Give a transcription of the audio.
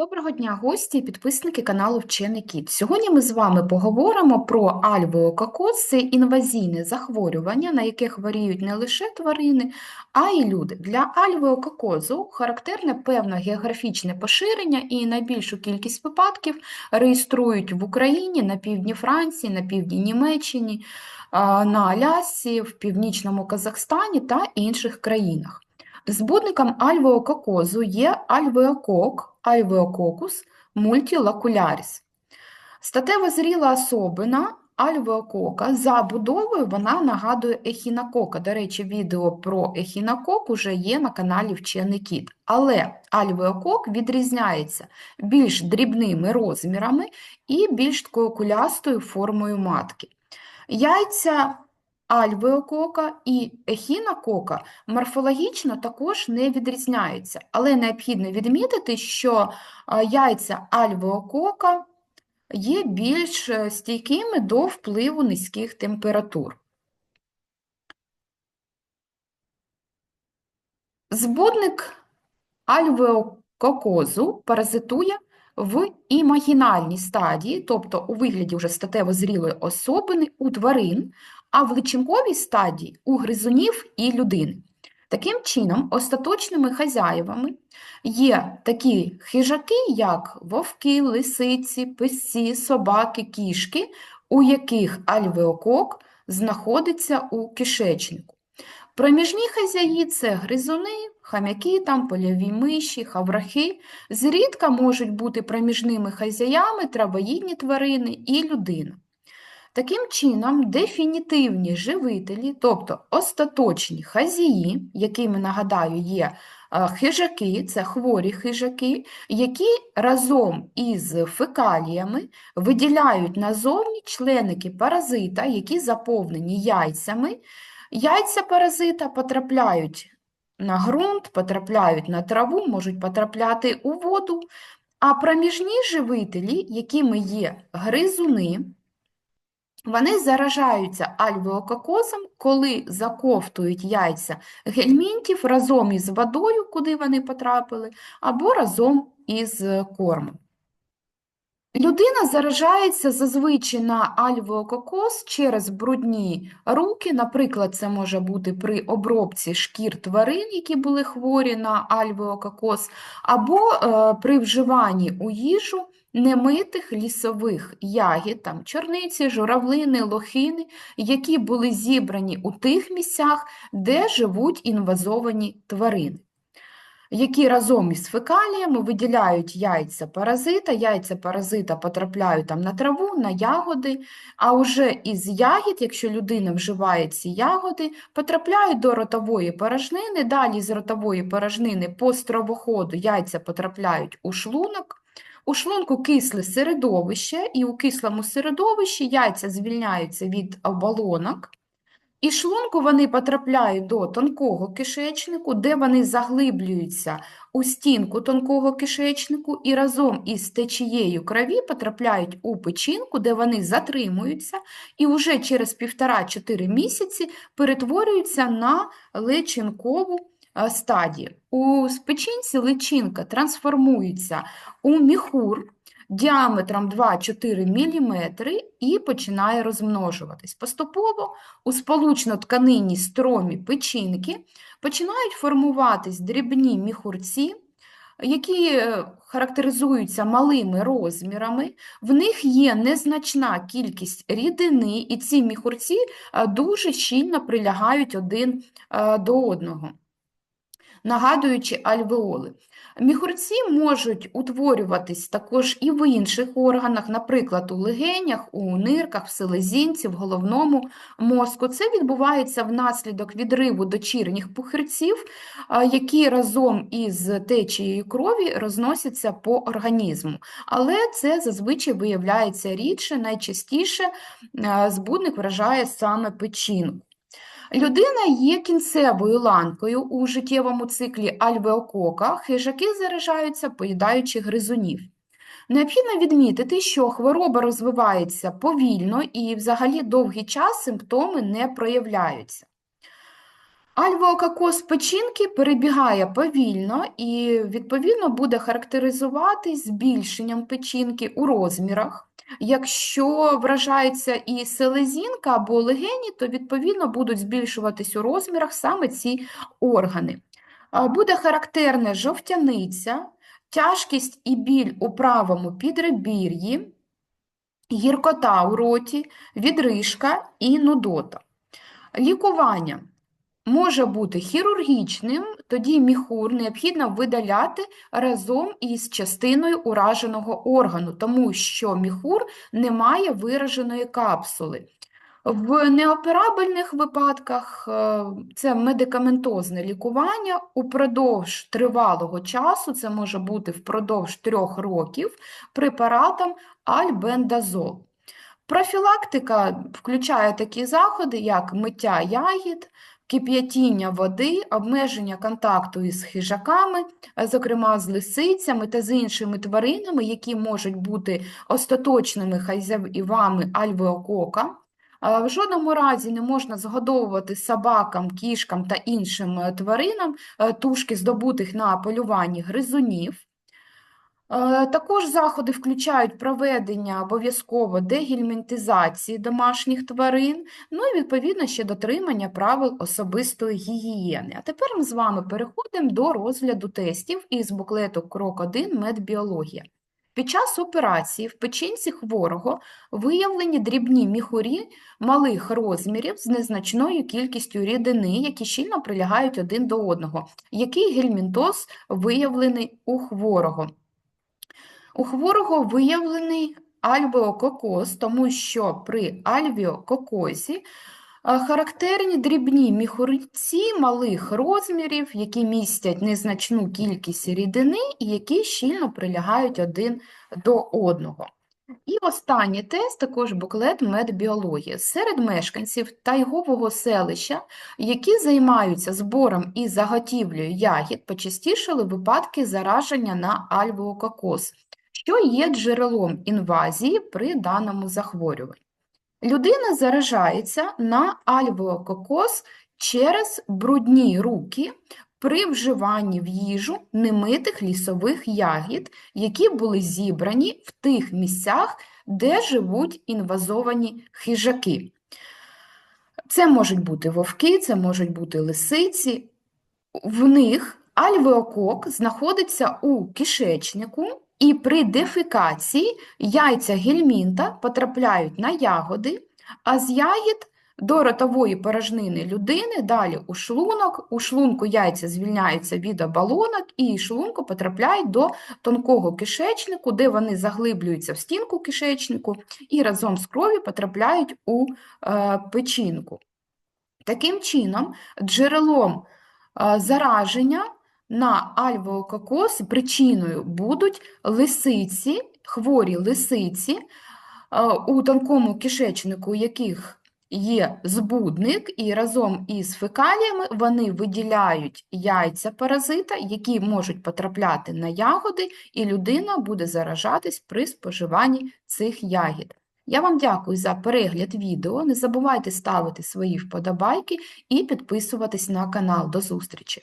Доброго дня, гості і підписники каналу Вчений Кіт. Сьогодні ми з вами поговоримо про альвеококоз. Це інвазійне захворювання, на яке хворіють не лише тварини, а й люди. Для альвеококозу характерне певне географічне поширення і найбільшу кількість випадків реєструють в Україні, на півдні Франції, на півдні Німеччині, на Алясці, в північному Казахстані та інших країнах. Збудником альвеококозу є альвеокок, Альвеококус мультілакуляріс. Статево зріла особина альвеокока за будовою вона нагадує ехінокока. До речі, відео про ехінокок уже є на каналі Вчений Кіт. Але альвеокок відрізняється більш дрібними розмірами і більш такою кулястою формою матки. Яйця альвеокока і ехінокока морфологічно також не відрізняються, але необхідно відмітити, що яйця альвеокока є більш е, стійкими до впливу низьких температур. Збудник альвеококозу паразитує в імагінальній стадії, тобто у вигляді вже статево зрілої особини у тварин, а в личинковій стадії у гризунів і людини. Таким чином, остаточними хазяєвами є такі хижаки, як вовки, лисиці, писці, собаки, кішки, у яких альвеокок знаходиться у кишечнику. Проміжні хазяї це гризуни, хам'яки, там, польові миші, хаврахи. Зрідка можуть бути проміжними хазяями травоїдні тварини і людина. Таким чином, дефінітивні живителі, тобто остаточні хазії, якими, нагадаю, є е, хижаки, це хворі хижаки, які разом із фекаліями виділяють назовні членики паразита, які заповнені яйцями. Яйця паразита потрапляють на ґрунт, потрапляють на траву, можуть потрапляти у воду, а проміжні живителі, якими є гризуни, вони заражаються альвеококозом, коли заковтують яйця гельмінтів разом із водою, куди вони потрапили, або разом із кормом. Людина заражається зазвичай на альвеококоз через брудні руки, наприклад, це може бути при обробці шкір тварин, які були хворі на альвеококоз, або е, при вживанні у їжу немитих лісових ягід, там чорниці, журавлини, лохини, які були зібрані у тих місцях, де живуть інвазовані тварини які разом із фекаліями виділяють яйця паразита, яйця паразита потрапляють там на траву, на ягоди, а вже із ягід, якщо людина вживає ці ягоди, потрапляють до ротової порожнини, далі з ротової порожнини по стравоходу яйця потрапляють у шлунок. У шлунку кисле середовище, і у кислому середовищі яйця звільняються від оболонок, і шлунку вони потрапляють до тонкого кишечнику, де вони заглиблюються у стінку тонкого кишечнику і разом із течією крові потрапляють у печінку, де вони затримуються, і вже через 1,5-4 місяці перетворюються на личинкову стадію. У печінці личинка трансформується у міхур діаметром 2-4 мм і починає розмножуватись. Поступово у сполучно-тканинній стромі печінки починають формуватись дрібні міхурці, які е, характеризуються малими розмірами, в них є незначна кількість рідини, і ці міхурці е, дуже щільно прилягають один е, до одного, нагадуючи альвеоли. Міхурці можуть утворюватись також і в інших органах, наприклад, у легенях, у нирках, в селезінці, в головному мозку. Це відбувається внаслідок відриву дочірніх пухирців, які разом із течією крові розносяться по організму. Але це зазвичай виявляється рідше, найчастіше збудник вражає саме печінку. Людина є кінцевою ланкою у життєвому циклі альвеокока, хижаки заражаються, поїдаючи гризунів. Необхідно відмітити, що хвороба розвивається повільно і взагалі довгий час симптоми не проявляються. Альвеококоз печінки перебігає повільно і, відповідно, буде характеризуватись збільшенням печінки у розмірах. Якщо вражається і селезінка або легені, то, відповідно, будуть збільшуватись у розмірах саме ці органи. Буде характерна жовтяниця, тяжкість і біль у правому підребір'ї, гіркота у роті, відрижка і нудота. Лікування може бути хірургічним, тоді міхур необхідно видаляти разом із частиною ураженого органу, тому що міхур не має вираженої капсули. В неоперабельних випадках е, це медикаментозне лікування упродовж тривалого часу, це може бути впродовж трьох років, препаратом альбендазол. Профілактика включає такі заходи, як миття ягід, кип'ятіння води, обмеження контакту із хижаками, е, зокрема з лисицями та з іншими тваринами, які можуть бути остаточними хазяївами альвеокока. Е, В жодному разі не можна згодовувати собакам, кішкам та іншим е, тваринам тушки здобутих на полюванні гризунів. Е, Також заходи включають проведення обов'язково дегельмінтизації домашніх тварин, ну і відповідно ще дотримання правил особистої гігієни. А тепер ми з вами переходимо до розгляду тестів із буклету Крок 1 Медбіологія. Під час операції в печінці хворого виявлені дрібні міхурі малих розмірів з незначною кількістю рідини, які щільно прилягають один до одного. Який гельмінтоз виявлений у хворого? У хворого виявлений альвеококоз, тому що при альвеококозі характерні дрібні міхурці малих розмірів, які містять незначну кількість рідини і які щільно прилягають один до одного. І останній тест, також буклет медбіології. Серед мешканців тайгового селища, які займаються збором і заготівлею ягід, почастішали випадки зараження на альвеококоз, що є джерелом інвазії при даному захворюванні. Людина заражається на альвеококоз через брудні руки при вживанні в їжу немитих лісових ягід, які були зібрані в тих місцях, де живуть інвазовані хижаки. Це можуть бути вовки, це можуть бути лисиці. В них альвеокок знаходиться у кишечнику, і при дефекації яйця гельмінта потрапляють на ягоди, а з ягід до ротової порожнини людини, далі у шлунок, у шлунку яйця звільняються від оболонок і шлунку потрапляють до тонкого кишечнику, де вони заглиблюються в стінку кишечнику і разом з кров'ю потрапляють у е, печінку. Таким чином, джерелом е, зараження на альвеококоз причиною будуть лисиці, хворі лисиці, е, у тонкому кишечнику яких є збудник, і разом із фекаліями вони виділяють яйця паразита, які можуть потрапляти на ягоди, і людина буде заражатись при споживанні цих ягід. Я вам дякую за перегляд відео. Не забувайте ставити свої вподобайки і підписуватись на канал. До зустрічі!